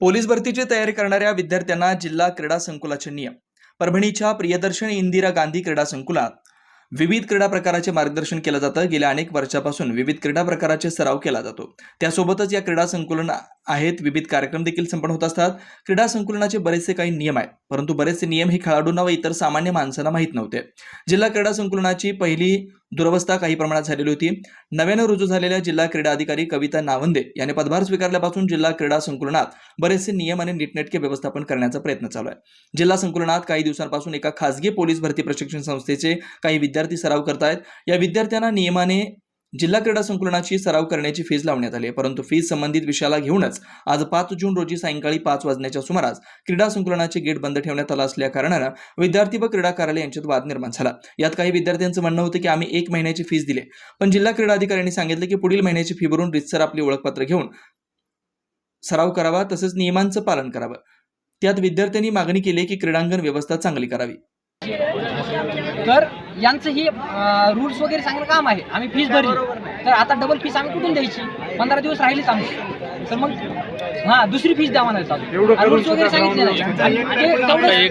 Police भरतीची तयारी करणाऱ्या विद्यार्थ्यांना जिल्हा क्रीडा संकुलाचे नियम. परभणीच्या प्रियदर्शन इंदिरा गांधी क्रीडा संकुलात विविध क्रीडा प्रकाराचे मार्गदर्शन केलं जातं. गेल्या अनेक वर्षापासून विविध क्रीडा प्रकाराचे सराव केला जातो. त्यासोबतच या क्रीडा संकुलन आहेत. विविध कार्यक्रम देखील संपन्न होत असतात. क्रीडा संकुलनाचे बरेचसे काही नियम आहेत. परंतु बरेचसे नियम हे खेळाडूंना व इतर सामान्य माणसांना माहीत नव्हते. जिल्हा क्रीडा संकुलनाची पहिली दुरवस्था काही प्रमाणात झालेली होती. नव्यानं रुजू झालेल्या जिल्हा क्रीडा अधिकारी कविता नावंदे यांनी पदभार स्वीकारल्यापासून जिल्हा क्रीडा संकुलनात बरेचसे नियम आणि नीटनेटके व्यवस्थापन करण्याचा प्रयत्न चालू आहे. जिल्हा संकुलनात काही दिवसांपासून एका खासगी पोलीस भरती प्रशिक्षण संस्थेचे काही विद्यार्थी सराव करतायत. या विद्यार्थ्यांना नियमाने जिल्हा क्रीडा संकुलनाची सराव करण्याची फीज लावण्यात आली आहे. परंतु फीज संबंधित विषयाला घेऊनच आज पाच जून रोजी सायंकाळी पाच वाजण्याच्या सुमारास क्रीडा संकुलनाचे गेट बंद ठेवण्यात आलं असल्या कारणानं विद्यार्थी व क्रीडा कार्यालय यांच्यात वाद निर्माण झाला. यात काही विद्यार्थ्यांचं म्हणणं होतं की आम्ही एक महिन्याची फीज दिली. पण जिल्हा क्रीडा अधिकाऱ्यांनी सांगितलं की पुढील महिन्याची फी भरून रितसर आपली ओळखपत्र घेऊन सराव करावा तसंच नियमांचं पालन करावं. त्यात विद्यार्थ्यांनी मागणी केली की क्रीडांगण व्यवस्था चांगली करावी. तर यांचं ही रूल्स वगैरे सांगणं काम आहे. आम्ही फीस भरली. तर आता डबल फीस आम्ही कुठून द्यायची? पंधरा दिवस राहिलीच आम्ही. तर मग हा दुसरी फीस द्यावा नाही एवढं करून रूल्स वगैरे सुद्धा सांगितले नाही.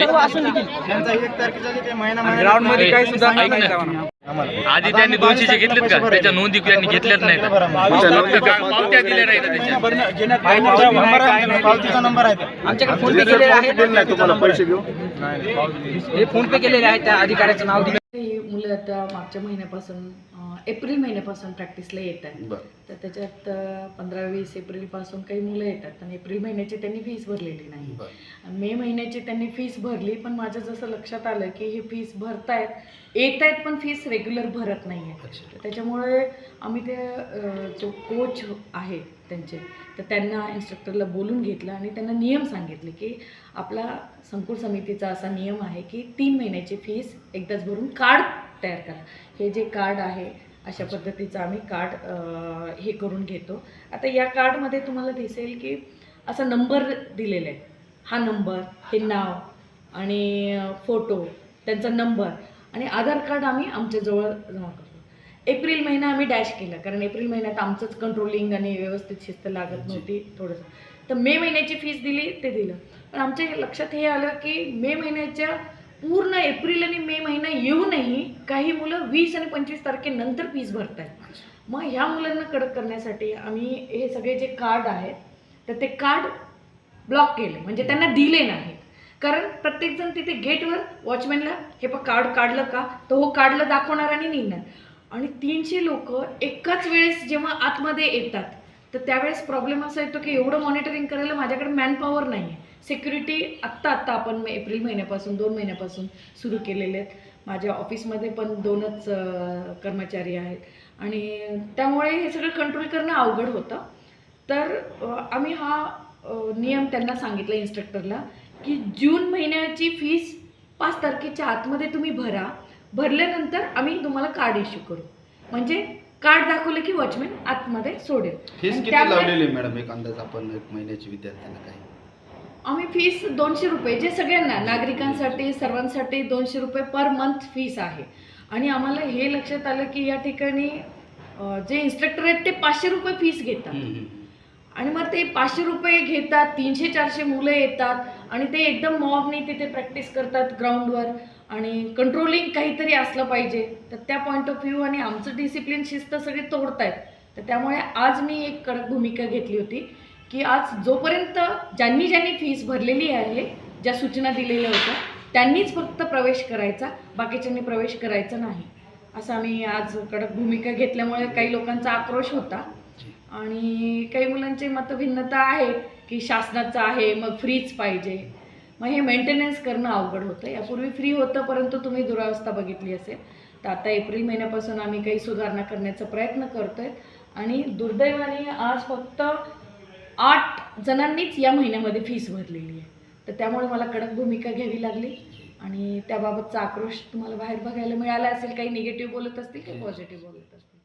सर्व असून देखील. त्यांचा एक तारखेचा जे ते महिना ग्राउंडमध्ये काही सुद्धा नाही. आधी त्यांनी दोनशेचे बावीस घेतलेत का? त्याच्या नोंदी. त्यांनी घेतल्याच का- पावत्या दिल्या नाहीत त्याच्या. महिना घेण्यात- पावतीचा नंबर आहे. ना, पावतीचा नंबर आहे. तो. आमच्याकडे फोन पे केलेले आहेत. तुम्हाला पैसे घेऊ हे फोन पे केलेले आहेत त्या अधिकाऱ्याचं नाव दिलं. ही मुलं आता मागच्या महिन्यापासून एप्रिल महिन्यापासून प्रॅक्टिसला येत आहेत तर त्याच्यात पंधरा वीस एप्रिलपासून काही मुलं येतात. आणि एप्रिल महिन्याची त्यांनी फीस भरलेली नाही. मे महिन्याची त्यांनी फीस भरली पण माझं जसं लक्षात आलं की हे फीस भरतायत येत आहेत पण फीस रेग्युलर भरत नाही आहे त्याच्यामुळे आम्ही ते जो कोच आहे त्यांचे तर त्यांना इन्स्ट्रक्टरला बोलून घेतलं आणि त्यांना नियम सांगितले की आपला संकुल समितीचा असा नियम आहे की तीन महिन्याची फीस एकदाच भरून कार्ड तयार करा. हे जे कार्ड आहे अशा पद्धतीचं आम्ही कार्ड हे करून घेतो. आता या कार्डमध्ये तुम्हाला दिसेल की असा नंबर दिलेला आहे हा नंबर हे नाव आणि फोटो त्यांचा नंबर आणि आधार कार्ड आम्ही आमच्याजवळ जमा करतो. एप्रिल महिना आम्ही डॅश केला कारण एप्रिल महिन्यात आमचंच कंट्रोलिंग आणि व्यवस्थित शिस्त लागत नव्हती थोडंसं. तर मे महिन्याची फीस दिली ते दिलं. पण आमच्या लक्षात हे आलं की मे महिन्याच्या पूर्ण एप्रिल आणि मे महिना येऊनही काही मुलं वीस आणि पंचवीस तारखेनंतर फीस भरत आहेत मग ह्या मुलांना कडक करण्यासाठी आम्ही हे सगळे जे कार्ड आहेत तर ते कार्ड ब्लॉक केले. म्हणजे त्यांना दिले नाहीत कारण प्रत्येकजण तिथे गेटवर वॉचमॅनला हे पण कार्ड काढलं का? तर हो काढलं दाखवणार आणि निघणार. आणि तीनशे लोक एकाच वेळेस जेव्हा आतमध्ये येतात तर त्यावेळेस प्रॉब्लेम असा येतो की एवढं मॉनिटरिंग करायला माझ्याकडे मॅनपॉवर नाही आहे सिक्युरिटी आत्ता आत्ता आपण एप्रिल महिन्यापासून दोन महिन्यापासून सुरू केलेले आहेत. माझ्या ऑफिसमध्ये पण दोनच कर्मचारी आहेत. आणि त्यामुळे हे सगळं कंट्रोल करणं अवघड होतं. तर आम्ही हा नियम त्यांना सांगितला इन्स्ट्रक्टरला की जून महिन्याची फीस पाच तारखेच्या आतमध्ये तुम्ही भरा. भरल्यानंतर आम्ही तुम्हाला कार्ड इश्यू करू. म्हणजे कार्ड दाखवलं की वॉचमॅन आतमध्ये सोडेल. फीस आणि किती त्यामुळे- लावलेली आहे मॅडम एक अंदाज आपण एक महिन्याची विद्यार्थ्यांना काही. आम्ही फीस दोनशे रुपये जे सगळ्यांना नागरिकांसाठी सर्वांसाठी दोनशे रुपये पर मंथ फीस आहे. आणि आम्हाला हे लक्षात आलं की या ठिकाणी अं, जे इन्स्ट्रक्टर आहेत ते पाचशे रुपये फीस घेतात. आणि मग ते पाचशे रुपये घेतात तीनशे चारशे मुलं येतात. आणि ते एकदम मॉबने तिथे प्रॅक्टिस करतात ग्राउंडवर आणि कंट्रोलिंग काहीतरी असलं पाहिजे. तर त्या पॉईंट ऑफ व्ह्यू आणि आमचं डिसिप्लिन शिस्त सगळी तोडतायत. तर त्यामुळे आज मी एक कडक भूमिका घेतली होती की आज जोपर्यंत ज्यांनी ज्यांनी फीस भरलेली आहे ज्या सूचना दिलेल्या होत्या त्यांनीच फक्त प्रवेश करायचा बाकीच्यांनी प्रवेश करायचा नाही. असं आम्ही आज कडक भूमिका घेतल्यामुळे काही लोकांचा आक्रोश होता. आणि काही मुलांचे मतभिन्नता आहे की शासनाचं आहे मग फ्रीच पाहिजे. मग हे मेंटेनन्स करणं अवघड होतं. यापूर्वी फ्री होतं परंतु तुम्ही दुरावस्था बघितली असेल. तर आता एप्रिल महिन्यापासून आम्ही काही सुधारणा करण्याचा प्रयत्न करतोय. आणि दुर्दैवाने आज फक्त आठ जणांनीच या महिन्यामध्ये फीस भरलेली आहे. तर त्यामुळे मला कडक भूमिका घ्यावी लागली. आणि त्याबाबतचा आक्रोश तुम्हाला बाहेर बघायला मिळाला असेल काही निगेटिव्ह बोलत असतील काही पॉझिटिव्ह बोलत असतील.